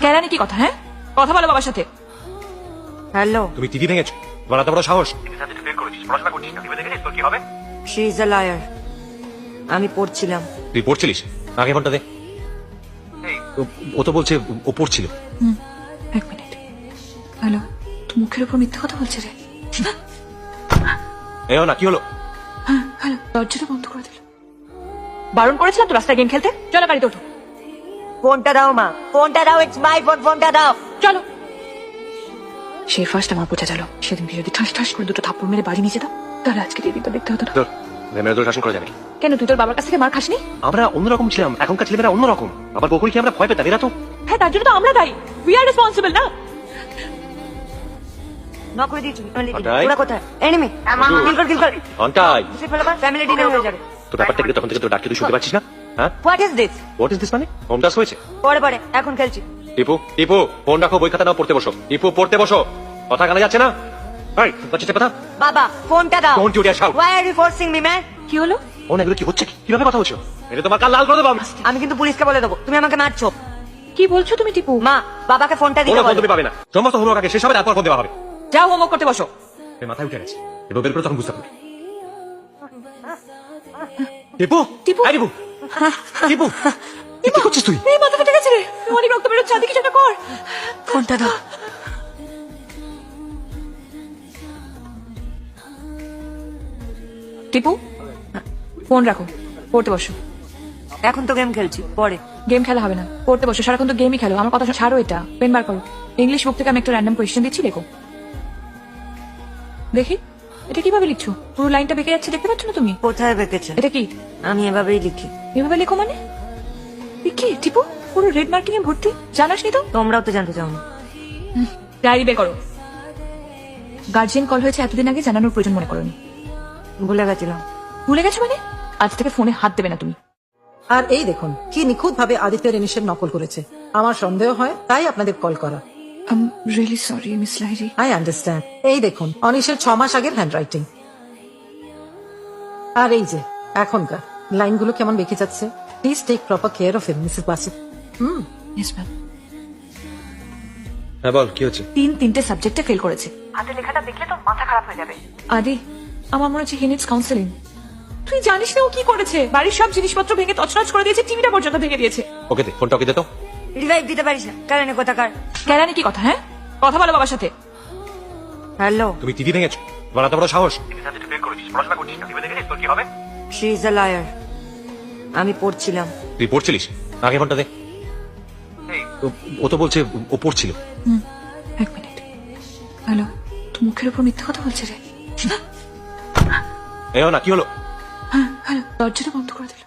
কেরানি কি কথা হ্যাঁ? কথা বলো বাবার সাথে। হ্যালো। তুমি টিভি ভেঙেছো। তোমার এত বড় সাহস। শি ইজ আ লায়ার আমি পড়ছিলাম। তুই পড়ছিলিস? আগে ফোনটা দে। ও- ও তো বলছে ও পড়ছিল। এক মিনিট। হ্যালো তো মুখের উপর মিথ্যা কথা বলছে রে। এও না কি হলো? হ্যাঁ হ্যালো দরজাটা বন্ধ করে দিল। বারণ করেছিলাম তো রাস্তায় গেম খেলতে? চলো গাড়িতে ওঠো। ফোনটা দাও মা। ফোনটা দাও ইটস মাই ফোন ফোনটা দাও। চলো। সে ফার্স্ট আমার বোঝা গেল সেদিনকে যদি ঠাস ঠাস করে দুটো থাপ্পড় মেরে বাড়ি নিয়ে যেতাম। তাহলে আজকে দিদিটা দেখতে হতো না? মেয়েরা তোর শাসন করা যাবে কেন তুই তোর বাবার কাছ থেকে মার খাসনি? আমরা অন্যরকম ছিলাম এখনকার ছেলেমেয়েরা অন্যরকম। আবার বকুল কি আমরা ভয় পেতাম এরা তো হ্যাঁ তার জন্য তো আমরা দায়ী। উই আর রেসপন্সিবল না। হয়ে তোর ব্যাপারটা কি তখন থেকে তোর ডাক্তার তুই শুনতে পাচ্ছিস না? হ্যাঁ? What is this what is this মানে? হোম টাস্ক হয়েছে? পরে পরে এখন খেলছি। টিপু টিপু ফোন রাখো বই খাতা নাও পড়তে বসো। টিপু পড়তে বসো। কথা কানে যাচ্ছে না? এই বাচ্চা কথা? বাবা ফোনটা দাও। Dare shout. Why are you forcing me man? কি হলো? ও না এগুলো কি হচ্ছে কি? কীভাবে কথা বলছো? এটা তোমার কাল লাল করে দেবো আমি। কিন্তু পুলিশকে বলে দেবো। তুমি আমাকে মারছো। কি বলছো তুমি টিপু? মা বাবাকে ফোনটা দিতে বলো। তুমি পাবে না। সমস্ত হোমওয়ার্ক আগে শেষ হবে তারপর ফোন দেওয়া হবে। যাও হোমওয়ার্ক করতে বসো। মাথায় উঠে গেছে। এবার বের করে তখন বুঝতে পারবে টিপু? টিপু। এই কি করছিস তুই? এই মাথা ফেটে গেছে রে অনেক রক্ত বেরোচ্ছে আদি কিছু একটা কর। ফোনটা দাও টিপু ফোন রাখো পড়তে বসো। এখন তো গেম খেলছি পরে গেম খেলা হবে না পড়তে বসো। সারাক্ষণ তো গেমই খেলো। আমার কথা। ছাড়ো এটা। পেন বার করো। ইংলিশ বুক থেকে আমি একটা র্যান্ডম কোয়েশ্চেন দিচ্ছি লেখো। দেখি। এটা কীভাবে লিখছো? পুরো লাইনটা বেঁকে যাচ্ছে দেখতে পাচ্ছ না তুমি? কোথায় বেঁকেছে? এটা কি? আমি এভাবেই লিখি। এভাবে লেখো মানে? এ কি? টিপু পুরো রেড মার্কিং এ ভর্তি? জানাস নি তো? তোমরাও তো জানতে চাও না। ডায়েরি বে করো। গার্জিয়ান কল হয়েছে এতদিন আগে জানানোর প্রয়োজন মনে করনি ভুলে গেছিলাম। ভুলে গেছো মানে? আজ থেকে ফোনে হাত দেবে না তুমি। আর এই দেখুন কি নিখুঁত ভাবে আদিত্য রেনিশের নকল করেছে। আমার সন্দেহ হয় তাই আপনাদের কল করা। I'm really sorry miss Lahiri I understand এই দেখুন অনিশের ছ মাস আগের হ্যান্ড রাইটিং আর এই যে এখনকার লাইনগুলো কেমন বেঁকে যাচ্ছে। Please take proper care of him Mrs Basu hmm. Yes ma'am হ্যাঁ বল কি হচ্ছে? তিন তিনটে সাবজেক্টে ফেল করেছে। হাতে লেখাটা দেখলে তো মাথা খারাপ হয়ে যাবে। আদি আমার মনে হচ্ছে হি নিডস কাউন্সেলিং তুই জানিস না ও কি করেছে? বাড়ির সব জিনিসপত্র ভেঙে তছনছ করে দিয়েছে টিভিটা পর্যন্ত ভেঙে দিয়েছে। ওকে দে ফোনটা ওকে দে তো। রিভাইভ দিতে পারিস না। কারণে কোথাকার কেরানি কি কথা হ্যাঁ? কথা বলো বাবার সাথে। হ্যালো। তুমি টিভি ভেঙেছো। তোমার এত বড় সাহস। শি ইজ আ লায়ার আমি পড়ছিলাম। তুই পড়ছিলিস? আগে ফোনটা দে। ও- ও তো বলছে ও পড়ছিল। এক মিনিট। হ্যালো তো মুখের উপর মিথ্যা কথা বলছে রে। এও না কি হলো? হ্যাঁ হ্যালো দরজাটা বন্ধ করে দিল।